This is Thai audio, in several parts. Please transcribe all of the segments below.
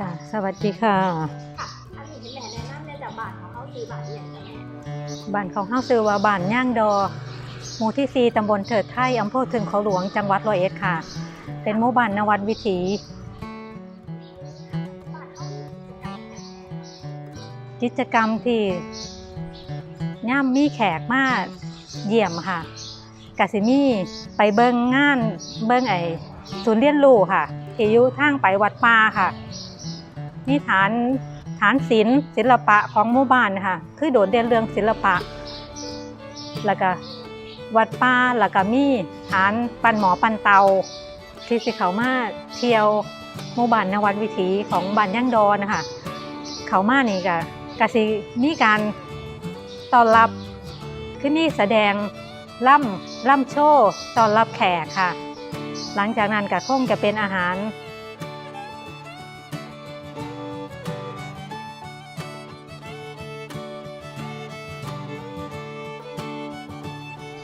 จ้ะสวัสดีค่ะค่ะอันนี้ที่แม่แนะนำเนี่ยจากบ้านของเขาซื้อบาทเอียงจ้ะแม่บ้านของเฮาซื้อว่าบ้านย่างดอ หมู่ที่4ตำบลเถิดไทยอำเภอถึงเขาหลวง จังหวัดร้อยเอ็ดค่ะ เป็นหมู่บ้านนวัดวิถีบ้านเขาจังกิจกรรมที่ย่ามมีแขกมาเยี่ยมค่ะกสิมีไปเบิงงานเบิงไอศูนย์เรียนรู้ค่ะที่อยู่ทางไปวัดป่าค่ะ นี่ฐานฐานศิลป์ศิลปะของหมู่บ้านค่ะคือโดดเด่นเรื่องศิลปะ แล้วก็วัดป่าแล้วก็มีฐานปันหมอปันเตา ที่สิเขามาเที่ยวหมู่บ้านนวัดวิถีของบ้านย่างดอนนะคะเขามานี่ก็กสิมีการต้อนรับคือมีแสดงล่ำล่ำโชว์ต้อนรับแขกค่ะ หลังจากนั้นก็คงจะเป็นอาหาร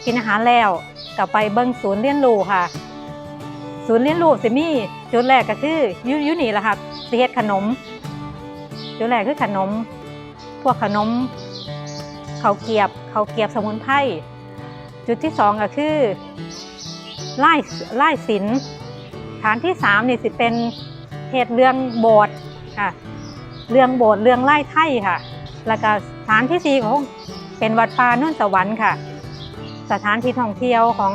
กินอาหารแล้วก็ไปเบิ้งศูนย์เรียนรู้ค่ะ ศูนย์เรียนรู้สิมีจุดแรกก็คือยูยูนี่แหละค่ะสิเฮ็ดขนม จุดแรกคือขนม พวกขนมข้าวเกียบข้าวเกียบสมุนไพรจุดที่สองก็คือไล่ไล่ศิลฐานที่สามนี่สิเป็นเหตุเรื่องโบสถ์ค่ะเรื่องโบสถ์เรื่องไล่ไทยค่ะ แล้วก็ฐานที่สี่ของเป็นวัดป่านุ่นสวรรค์ค่ะ สถานที่ท่องเที่ยวของ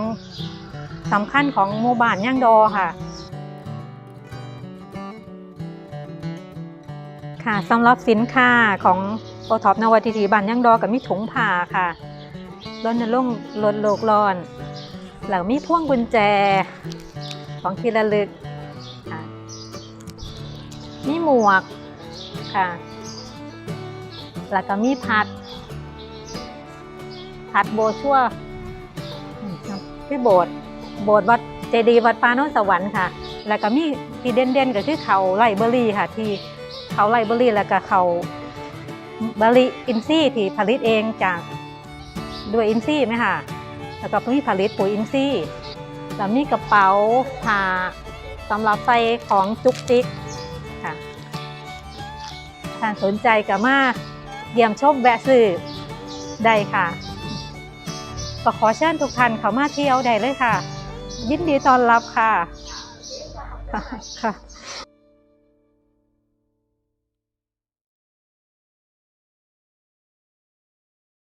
สำคัญของหมู่บ้านย่างดอค่ะค่ะสำหรับสินค้าของโอท็อปนวัตถีบ้านย่างดอกับมีถุงผ้าค่ะรณรงค์ลดโลกร้อนแล้วมีพ่วงกุญแจของที่ระลึกค่ะมีหมวกค่ะแล้วก็มีพัด พัดโบชั่ว ที่โบสถ์โบสถ์วัดเจดีย์วัดปาโนนสวรรค์ค่ะ แล้วก็มีที่เด่นๆก็คือเขาไลเบอรี่ค่ะ ที่เขาไลเบอรี่แล้วก็เขาบริอินซี่ที่ผลิตเองจากด้วยอินซี่ไหมค่ะ แล้วก็มีผลิตปุ๋ยอินซี่แล้วมีกระเป๋าผ้าสำหรับใส่ของจุกจิกค่ะถ้าสนใจก็มาเยี่ยมชมแวะซื้อได้ค่ะ ก็ขอเชิญทุกท่านเข้ามาเที่ยวได้เลยค่ะ ยินดีต้อนรับค่ะค่ะ